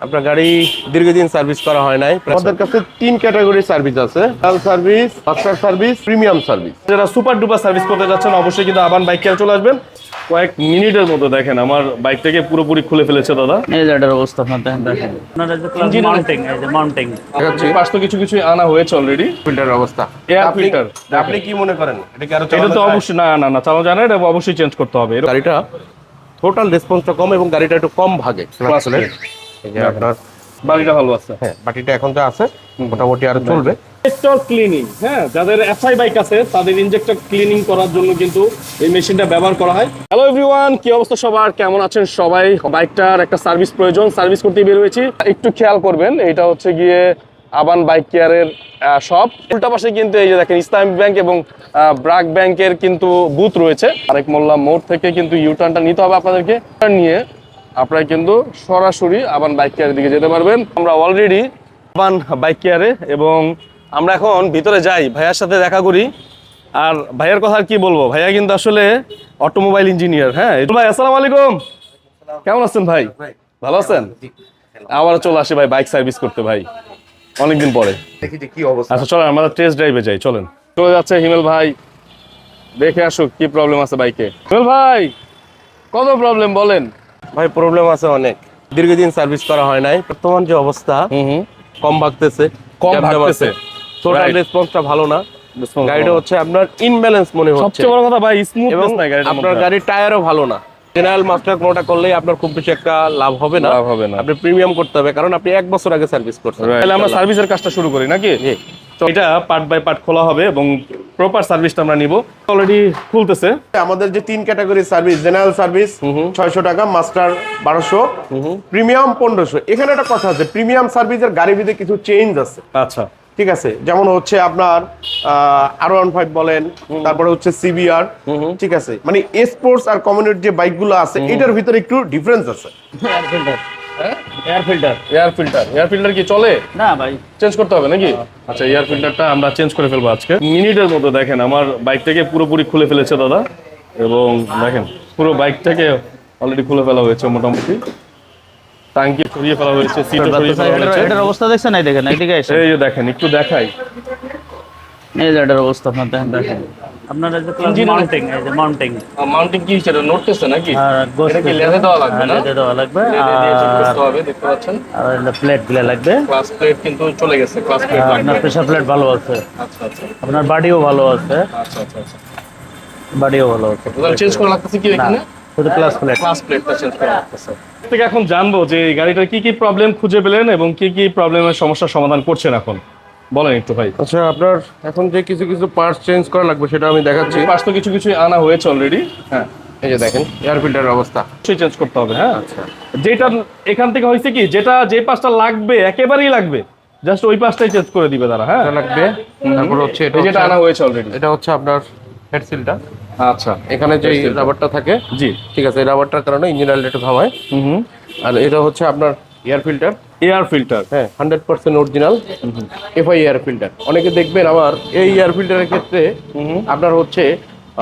আপনার গাড়ি দীর্ঘদিন সার্ভিস করা হয় নাই। আমাদের কাছে তিন ক্যাটাগরি সার্ভিস আছে। লাল service master service premium service. যারা সুপার ডুপার সার্ভিস করতে যাচ্ছেন অবশ্যই কিন্তু আবান বাইক কেয়ার চলে আসবেন। কয়েক মিনিটের মতো দেখেন আমার বাইকটাকে পুরোপুরি খুলে ফেলেছে দাদা। এই যে এটার অবস্থা আপনার দেখেন। মাউন্টিং এই যে মাউন্টিং পাশ তো কিছু কিছু আনা হয়েছে অলরেডি ফিল্টারের অবস্থা। Air আপনি- আপনি কি মনে করেন? এটা কি আরও এটা তো অবশ্যই না না না চালানো যায় না এটা অবশ্যই চেঞ্জ করতে হবে। গাড়িটা টোটাল রেসপন্সটা কম এবং গাড়িটা একটু কম ভাগে। আসলে এই যে আপনার বাড়িটা ভালো আছে। হ্যাঁ বাটিটা এখন যা আছে মোটামুটি আর চলবে। ইনজেক্টর ক্লিনিং হ্যাঁ যাদের এফআই বাইক আছে তাদের ইনজেক্টর ক্লিনিং করার জন্য কিন্তু এই মেশিনটা ব্যবহার করা হয়। হ্যালো এভরিওয়ান কি অবস্থা সবার? কেমন আছেন সবাই? বাইকটার একটা সার্ভিস প্রয়োজন সার্ভিস করতে বের হয়েছি। একটু খেয়াল করবেন এটা হচ্ছে গিয়ে আবান বাইক কেয়ারের শপ উল্টা পাশে কিন্তু এই যে দেখেন ইসলামিক ব্যাংক এবং ব্রাক ব্যাংকের কিন্তু বুথ রয়েছে। আরেক মোল্লা মোড় থেকে কিন্তু ইউটার্নটা নিতে হবে আপনাদেরকে। নিয়ে আপনারা কিন্তু সরাসরি আবান বাইক কেয়ারের দিকে যেতে পারবেন। আমরা অলরেডি আবান বাইক কেয়ারে এবং আমরা এখন ভিতরে যাই ভাইয়ার সাথে দেখা করি। আর ভাইয়ার কথা আর কি বলব? ভাইয়া কিন্তু আসলে অটোমোবাইল ইঞ্জিনিয়ার হ্যাঁ? ভাই আসসালামু আলাইকুম। কেমন আছেন ভাই? ভালো আছেন? আবার চলে আসি ভাই বাইক সার্ভিস করতে ভাই। অনেকদিন পরে। দেখি যে কি অবস্থা। আচ্ছা চলেন আমরা টেস্ট ড্রাইভে যাই চলেন। চলে যাচ্ছে হিমেল ভাই। দেখে আসুক কি প্রবলেম আছে বাইকে হিমেল ভাই কত প্রবলেম বলেন? ভাই প্রবলেম আছে অনেক। দীর্ঘদিন সার্ভিস করা হয় নাই। বর্তমান যে অবস্থা কম ভাগতেছে কম ভাগতেছে। টোটাল রেসপন্সটা ভালো না। গাড়িটা হচ্ছে আপনার ইনব্যালেন্স মনে হচ্ছে। সবচেয়ে বড় কথা ভাই এবং স্মুথনেস নাই গাড়িটার আপনার। গাড়ির টায়ারও ভালো না। জেনারেল মাস্টার কোনোটা করলেই আপনার খুব বেশি একটা লাভ হবে না। লাভ হবে না। আপনি প্রিমিয়াম করতে হবে কারণ আপনি এক বছর আগে সার্ভিস করছেন। তাহলে আমরা সার্ভিসের কাজটা শুরু করি নাকি? জি। তো এটা পার্ট বাই পার্ট খোলা হবে এবং প্রপার সার্ভিসটা আমরা নিব। অলরেডি খুলতেছে। আমাদের যে তিন ক্যাটাগরি সার্ভিস জেনারেল সার্ভিস ছয়শো টাকা মাস্টার বারোশো প্রিমিয়াম পনেরোশো। এখানে একটা কথা আছে প্রিমিয়াম সার্ভিসের গাড়ি ভিতরে কিছু চেঞ্জ আছে। আচ্ছা। ঠিক আছে? যেমন হচ্ছে আপনার আর ওয়ান ফাইভ বলেন তারপরে হচ্ছে সিবিআর ঠিক আছে? মানে স্পোর্টস আর কমিউনিটি যে বাইকগুলো আছে এটার ভিতরে একটু ডিফারেন্স আছে। Air filter air filter air filter কি চলে? না ভাই। চেঞ্জ করতে হবে নাকি? আচ্ছা এয়ার ফিল্টারটা আমরা চেঞ্জ করে ফেলব আজকে। মিনিটের মতো দেখেন আমার বাইকটাকে পুরোপুরি খুলে ফেলেছে দাদা। এবং দেখেন পুরো বাইকটাকে অলরেডি খুলে ফেলা হয়েছে মোটামুটি। টাঙ্কি সরিয়ে ফেলা হয়েছে সিটও সরিয়ে ফেলা হয়েছে। এটার অবস্থা দেখছেন? এই দেখেন এইদিকে এই যে দেখেন একটু দেখাই। এই যে এটার অবস্থা আপনার দেখেন দেখেন। আপনার যে মাউন্টিং এই যে মাউন্টিং মাউন্টিং কি সেটা নড়তেছে নাকি? এটা কি লেদে দেওয়া লাগবে না? লেদে দেওয়া লাগবে। হবে দেখতে পাচ্ছেন। আর প্লেটগুলো লাগবে। ক্লাস প্লেট কিন্তু চলে গেছে ক্লাস প্লেট লাগবে। আপনার প্রেসার প্লেট ভালো আছে। আচ্ছা আচ্ছা। আপনার বাডিও ভালো আছে। আচ্ছা আচ্ছা আচ্ছা। বাডিও ভালো আছে। তাহলে চেঞ্জ করা লাগতেছে কি এখানে? শুধু ক্লাস প্লেট ক্লাস প্লেটটা চেঞ্জ করা লাগতেছে। থেকে এখন জানব যে গাড়িটার কি কি প্রবলেম খুঁজে পেলেন এবং কি কি প্রবলেমের সমস্যার সমাধান করছেন এখন। বলেন একটু ভাই। আচ্ছা আপনার এখন যে কিছু কিছু পার্টস চেঞ্জ করা লাগবে সেটা আমি দেখাচ্ছি। পাশ তো কিছু কিছু আনা হয়েছে অলরেডি হ্যাঁ এই যে দেখেন। এয়ার ফিল্টারের অবস্থা। সেই চেঞ্জ করতে হবে হ্যাঁ। আচ্ছা। যেটা এখান থেকে হয়েছে কি যেটা যে পাশটা লাগবে একেবারেই লাগবে। জাস্ট ওই পাশটাই চেঞ্জ করে দিবে তারা হ্যাঁ। লাগবে। তারপর হচ্ছে এটা যেটা আনা হয়েছে অলরেডি এটা হচ্ছে আপনার হেড সিলটা আচ্ছা। এখানে যে রাবারটা থাকে জি। ঠিক আছে এই রাবারটার কারণে ইঞ্জিন অয়েলটা একটু হুম হুম। আর এটা হচ্ছে আপনার এয়ার ফিল্টার এয়ার ফিল্টার হ্যাঁ hundred percent original FI air filter অনেকে দেখবেন আমার এই এয়ার ফিল্টারের ক্ষেত্রে আপনার হচ্ছে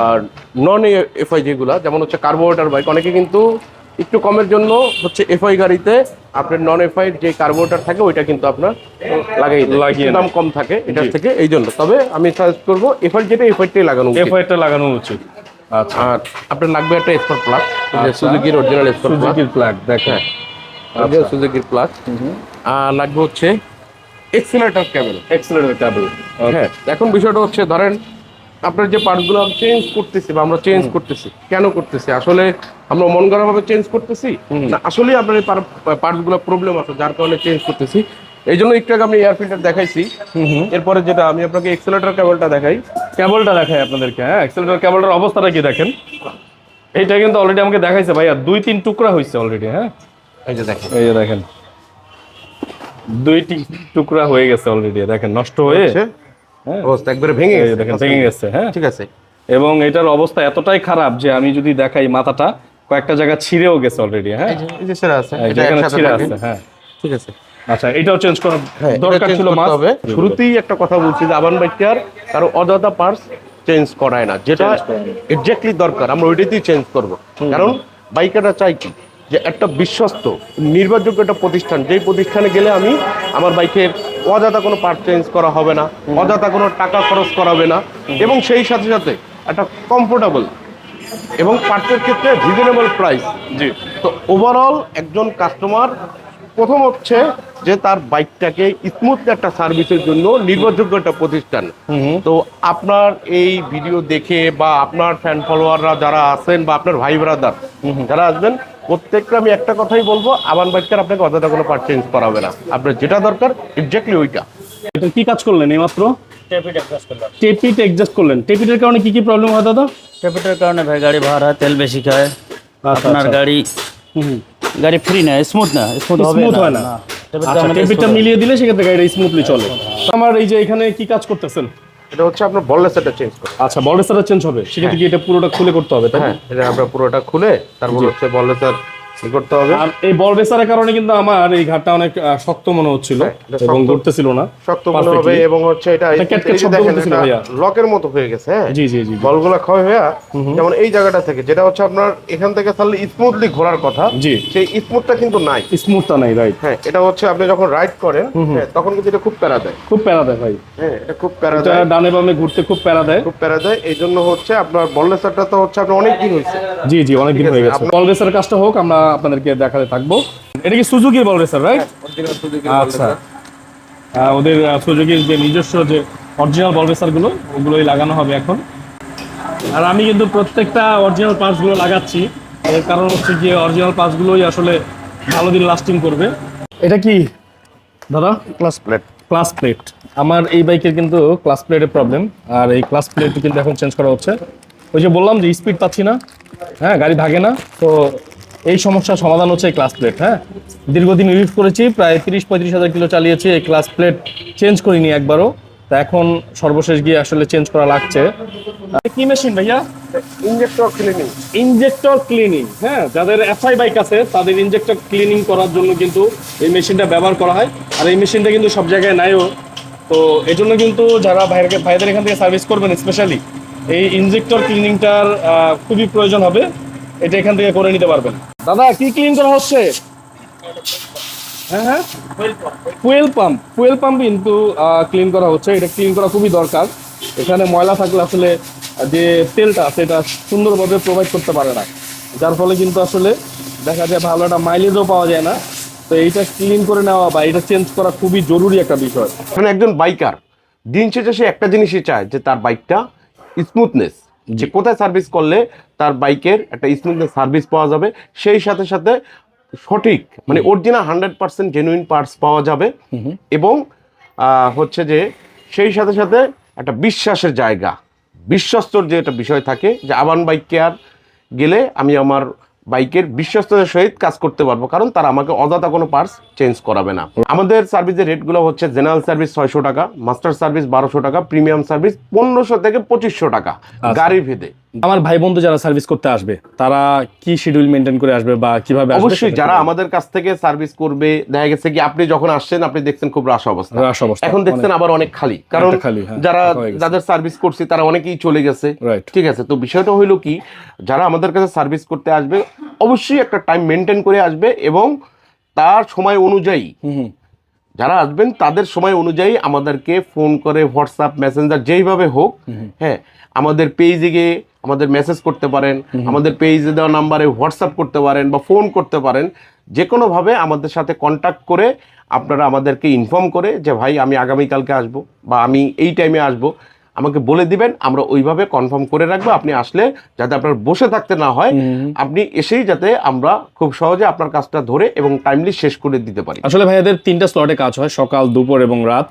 আর নন এফআই যেগুলা যেমন হচ্ছে কার্বোরেটার বাইক অনেকে কিন্তু একটু কমের জন্য হচ্ছে এফআই গাড়িতে আপনার নন এফআই যে কার্বোরেটার থাকে ওইটা কিন্তু আপনার লাগাই লাগিয়ে দাম কম থাকে এটার থেকে এই জন্য। তবে আমি সাজেস্ট করব এফআই যেটা এফআইটাই লাগানো উচিত। এফআইটা লাগানো উচিত। আচ্ছা। আর আপনার লাগবে একটা স্পট প্লাস সুজুকির অরিজিনাল সুজুকির প্লাগ দেখেন। হ্যাঁ। সুজুকির প্লাস আর লাগবে হচ্ছে এক্সিলেটর ক্যাবেল এক্সেলেটর কেবল হ্যাঁ এখন বিষয়টা হচ্ছে ধরেন আপনার যে পার্টগুলো চেঞ্জ করতেছি বা আমরা চেঞ্জ করতেছি কেন করতেছি? আসলে আমরা মন ভাবে চেঞ্জ করতেছি? না আসলে আপনার এই পার্টগুলো প্রবলেম আছে যার কারণে চেঞ্জ করতেছি। এই জন্য একটু আগে আমি এয়ার ফিল্টার দেখাইছি। এরপরে যেটা আমি আপনাকে এক্সেলেটর কেবলটা দেখাই। কেবলটা দেখাই আপনাদেরকে হ্যাঁ? এক্সেলেটর কেবলটার অবস্থাটা কি দেখেন? এইটা কিন্তু অলরেডি আমাকে দেখাইছে ভাইয়া দুই তিন টুকরা হয়েছে অলরেডি হ্যাঁ? এই যে দেখেন। এই যে দেখেন। দুইটি টুকরা হয়ে গেছে অলরেডি দেখেন নষ্ট হয়ে হ্যাঁ। অবস্থা একবারে ভেঙে গেছে। দেখেন ভেঙে গেছে হ্যাঁ। ঠিক আছে। এবং এটার অবস্থা এতটাই খারাপ যে আমি যদি দেখাই মাথাটা কয়েকটা জায়গা ছিঁড়েও গেছে অলরেডি হ্যাঁ। এই যে সেরা আছে এটা ছিঁড়ে। আছে হ্যাঁ। ঠিক আছে। আচ্ছা এটাও চেঞ্জ করা হ্যাঁ, দরকার ছিল মাস শুরুতেই একটা কথা বলছি যে আবান বাইকটার কারও অযথা পার্টস চেঞ্জ করায় না যেটা এক্স্যাক্টলি দরকার আমরা ওইটাতেই চেঞ্জ করব। কারণ বাইকাররা চাই কি? যে একটা বিশ্বস্ত নির্ভরযোগ্য একটা প্রতিষ্ঠান। যেই প্রতিষ্ঠানে গেলে আমি আমার বাইকের অযথা কোনো পার্ট চেঞ্জ করা হবে না অযথা কোনো টাকা খরচ করা হবে না এবং সেই সাথে সাথে একটা কমফোর্টেবল এবং পার্টসের ক্ষেত্রে রিজনেবল প্রাইস জি। তো ওভারঅল একজন কাস্টমার প্রথম হচ্ছে যে তার বাইকটাকে স্মুথ একটা সার্ভিসের জন্য নির্ভরযোগ্য একটা প্রতিষ্ঠান। তো আপনার এই ভিডিও দেখে বা আপনার ফ্যান ফলোয়াররা যারা আছেন বা আপনার ভাই ব্রাদার যারা আসবেন প্রত্যেকটা আমি একটা কথাই বলব আবান বাইকটার আপনাকে অযথা কোনো পার্ট চেঞ্জ করা হবে না। আপনার যেটা দরকার এক্স্যাক্টলি ওইটা। এটা কি কাজ করলেন এইমাত্র? টেপিট এডজাস্ট করলেন। টেপিটের কারণে কি কি প্রবলেম হয় দাদা? টেপিটের কারণে ভাই গাড়ি ভাড়া তেল বেশি খায়। আপনার আচ্ছা। গাড়ি গাড়ি ফ্রি না স্মুথ না স্মুথ হবে স্মুথ হয় না। টেপিটটা আচ্ছা। মিলিয়ে দিলে সেক্ষেত্রে গাড়িটা স্মুথলি চলে। আমার এই যে এখানে কি কাজ করতেছেন? এটা হচ্ছে আপনার বললেসটা চেঞ্জ করবে আচ্ছা বলরেসারটা চেঞ্জ হবে। সেক্ষেত্রে কি এটা পুরোটা খুলে করতে হবে তাই না? হ্যাঁ এটা আমরা পুরোটা খুলে তারপর হচ্ছে বললেসার করতে হবে? আর এই বল কারণে কিন্তু আমার এই ঘাটটা অনেক শক্ত মনে হচ্ছিল হ্যাঁ, এটা এবং ঘুরতেছিল না। শক্ত মনে হবে এবং হচ্ছে এটা। লকের মতো হয়ে গেছে হ্যাঁ? জি জি জি বলগুলা ক্ষয় হয়ে যেমন এই জায়গাটা থেকে যেটা হচ্ছে আপনার এখান থেকে তাহলে স্মুথলি ঘোরার কথা জি। সেই স্মুথটা কিন্তু নাই। স্মুথটা নাই রাইট হ্যাঁ এটা হচ্ছে আপনি যখন রাইড করেন হ্যাঁ, তখন কিন্তু এটা খুব প্যারা দেয়। খুব প্যারা দেয় ভাই। হ্যাঁ এটা খুব প্যারা দেয়। ডানে বামে ঘুরতে খুব প্যারা দেয়। খুব প্যারা দেয় এই জন্য হচ্ছে আপনার বললেসারটা তো হচ্ছে আপনার অনেক দিন হয়েছে। জি জি অনেক দিন হয়ে গেছে। বল কাজটা হোক আমরা আপনাদেরকে দেখাতে থাকব। এটা কি সুজুকির বল রেসার রাইট আচ্ছা। ওদের সুজুকির যে নিজস্ব যে অরিজিনাল বল রেসারগুলো ওগুলোই লাগানো হবে এখন। আর আমি কিন্তু প্রত্যেকটা অরিজিনাল পার্টসগুলো লাগাচ্ছি। এর কারণ হচ্ছে যে অরিজিনাল পার্টস গুলোই আসলে ভালো দিন লাস্টিং করবে। এটা কি? দাদা? ক্লাস প্লেট ক্লাস প্লেট আমার এই বাইকের কিন্তু ক্লাস প্লেটের প্রবলেম আর এই ক্লাস প্লেট কিন্তু এখন চেঞ্জ করা হচ্ছে। ওই যে বললাম যে স্পিড পাচ্ছি না। হ্যাঁ গাড়ি ভাগে না। তো এই সমস্যার সমাধান হচ্ছে এই ক্লাস প্লেট হ্যাঁ? দীর্ঘদিন ইউজ করেছি প্রায় তিরিশ পঁয়ত্রিশ হাজার কিলো চালিয়েছি এই ক্লাস প্লেট চেঞ্জ করিনি একবারও। তা এখন সর্বশেষ গিয়ে আসলে চেঞ্জ করা লাগছে। কি মেশিন ভাইয়া? ইনজেক্টর ক্লিনিং ইনজেক্টর ক্লিনিং হ্যাঁ? যাদের এফআই বাইক আছে তাদের ইনজেক্টর ক্লিনিং করার জন্য কিন্তু এই মেশিনটা ব্যবহার করা হয়। আর এই মেশিনটা কিন্তু সব জায়গায় নাইও। তো এই জন্য কিন্তু যারা ভাইয়ের ভাইদের এখান থেকে সার্ভিস করবেন স্পেশালি এই ইনজেক্টর ক্লিনিংটার খুবই প্রয়োজন হবে। এটা এখান থেকে করে নিতে পারবেন। দাদা, কি ক্লিন করা হচ্ছে? হ্যাঁ হ্যাঁ। ফুয়েল পাম্প ফুয়েল পাম্প কিন্তু ক্লিন করা হচ্ছে। এটা ক্লিন করা খুবই দরকার। এখানে ময়লা থাকলে আসলে, যে তেলটা, সেটা সুন্দরভাবে প্রোভাইড করতে পারে না। যার ফলে কিন্তু আসলে দেখা যায় ভালো একটা মাইলেজও পাওয়া যায় না। তো এইটা ক্লিন করে নেওয়া বা এটা চেঞ্জ করা খুবই জরুরি একটা বিষয়। এখন একজন বাইকার দিন শেষে সে একটা জিনিসই চায় যে তার বাইকটা স্মুথনেস যে কোথায় সার্ভিস করলে তার বাইকের একটা স্মুথনেস সার্ভিস পাওয়া যাবে সেই সাথে সাথে সঠিক মানে original hundred percent genuine parts পাওয়া যাবে এবং হচ্ছে যে সেই সাথে সাথে একটা বিশ্বাসের জায়গা। বিশ্বস্তর যে একটা বিষয় থাকে যে আবান বাইক কেয়ার গেলে আমি আমার বাইকের বিশ্বস্ততার সহিত কাজ করতে পারব কারণ তারা আমাকে অযথা কোনো পার্টস চেঞ্জ করাবে না। আমাদের সার্ভিসের রেটগুলো হচ্ছে জেনারেল সার্ভিস ছয়শো টাকা মাস্টার সার্ভিস বারোশো টাকা প্রিমিয়াম সার্ভিস পনেরোশো থেকে পঁচিশশো টাকা গাড়ি ভেদে। আমার ভাই বন্ধু যারা সার্ভিস করতে আসবে তারা কি শিডিউল মেনটেন করে আসবে বা কীভাবে আসবে অবশ্যই যারা আমাদের কাছ থেকে সার্ভিস করবে দেখা গেছে কি আপনি যখন আসছেন আপনি দেখছেন খুব রাশ অবস্থা। রাশ অবস্থা, এখন দেখছেন আবার অনেক খালি। কারণ হ্যাঁ, যারা। যাদের সার্ভিস করছে তারা অনেকেই চলে গেছে। ঠিক আছে তো বিষয়টা হইল কি যারা আমাদের কাছে সার্ভিস করতে আসবে অবশ্যই একটা টাইম মেনটেন করে আসবে এবং তার সময় অনুযায়ী যারা আসবেন তাদের সময় অনুযায়ী আমাদেরকে ফোন করে হোয়াটসঅ্যাপ মেসেঞ্জার যেইভাবে হোক হ্যাঁ আমাদের পেজে গিয়ে আমাদের মেসেজ করতে পারেন আমাদের পেজে দেওয়া নাম্বারে হোয়াটসঅ্যাপ করতে পারেন বা ফোন করতে পারেন যে কোনোভাবে আমাদের সাথে কন্ট্যাক্ট করে আপনারা আমাদেরকে ইনফর্ম করে যে ভাই আমি আগামীকালকে আসব বা আমি এই টাইমে আসব। আমাকে বলে দিবেন আমরা ওইভাবে কনফার্ম করে রাখব। আপনি আসলে যাতে আপনার বসে থাকতে না হয় আপনি এসেই যাতে আমরা খুব সহজে আপনার কাজটা ধরে এবং টাইমলি শেষ করে দিতে পারি। আসলে ভাইয়াদের তিনটা স্লটে কাজ হয় সকাল দুপুর এবং রাত।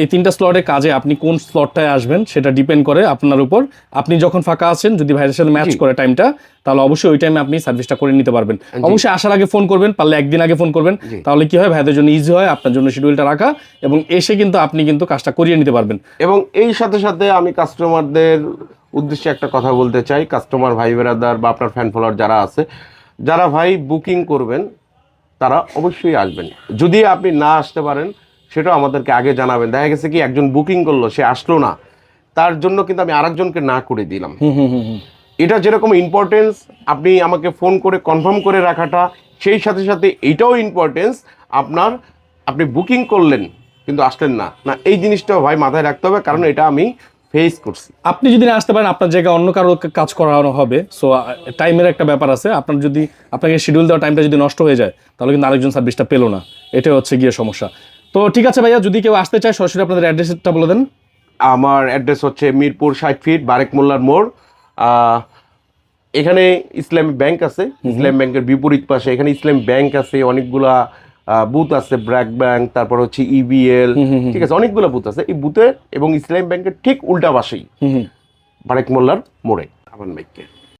এই তিনটা স্লটে কাজে আপনি কোন স্লটটায় আসবেন সেটা ডিপেন্ড করে আপনার উপর। আপনি যখন ফাঁকা আছেন যদি ভাইয়ের সাথে ম্যাচ করে টাইমটা তাহলে অবশ্যই ওই টাইমে আপনি সার্ভিসটা করে নিতে পারবেন। অবশ্যই আসার আগে ফোন করবেন পারলে একদিন আগে ফোন করবেন। তাহলে কি হয়? ভাইদের জন্য ইজি হয় আপনার জন্য শিডিউলটা রাখা এবং এসে কিন্তু আপনি কিন্তু কাজটা করিয়ে নিতে পারবেন। এবং এই সাথে সাথে আমি কাস্টমারদের উদ্দেশ্যে একটা কথা বলতে চাই। কাস্টমার ভাই বেরাদার বা আপনার ফ্যান ফলোয়ার যারা আছে যারা ভাই বুকিং করবেন তারা অবশ্যই আসবেন। যদি আপনি না আসতে পারেন সেটাও আমাদেরকে আগে জানাবেন। দেখা গেছে কি একজন বুকিং করল সে আসলো না। তার জন্য কিন্তু আমি আরেকজনকে না করে দিলাম। এটা যেরকম ইম্পর্টেন্স আপনি আমাকে ফোন করে কনফার্ম করে রাখাটা সেই সাথে সাথে এটাও ইম্পর্টেন্স আপনার আপনি বুকিং করলেন কিন্তু আসলেন না। না এই জিনিসটাও ভাই মাথায় রাখতে হবে কারণ এটা আমি ফেস করছি। আপনি যদি না আসতে পারেন আপনার জায়গায় অন্য কারও কাজ করানো হবে। সো টাইমের একটা ব্যাপার আছে। আপনার যদি আপনাকে শিডিউল দেওয়া টাইমটা যদি নষ্ট হয়ে যায় তাহলে কিন্তু আরেকজন সার্ভিসটা পেল না। এটাই হচ্ছে গিয়ে সমস্যা। তো ঠিক আছে ভাইয়া যদি কেউ আসতে চায় সরাসরি আপনাদের অ্যাড্রেসটা বলে দেন। আমার অ্যাড্রেস হচ্ছে মিরপুর ষাট ফিট বারেক মোল্লার মোড়। এখানে ইসলামী ব্যাংক আছে। ইসলাম ব্যাংকের বিপরীত পাশে এখানে ইসলাম ব্যাংক আছে অনেকগুলা বুথ আছে ব্র্যাক ব্যাংক তারপর হচ্ছে ইবিএল ঠিক আছে অনেকগুলো বুথ আছে। এই বুথে এবং ইসলাম ব্যাংকের ঠিক উল্টা পাশেই বারেক মোল্লার মোড়ে। আমার বাইককে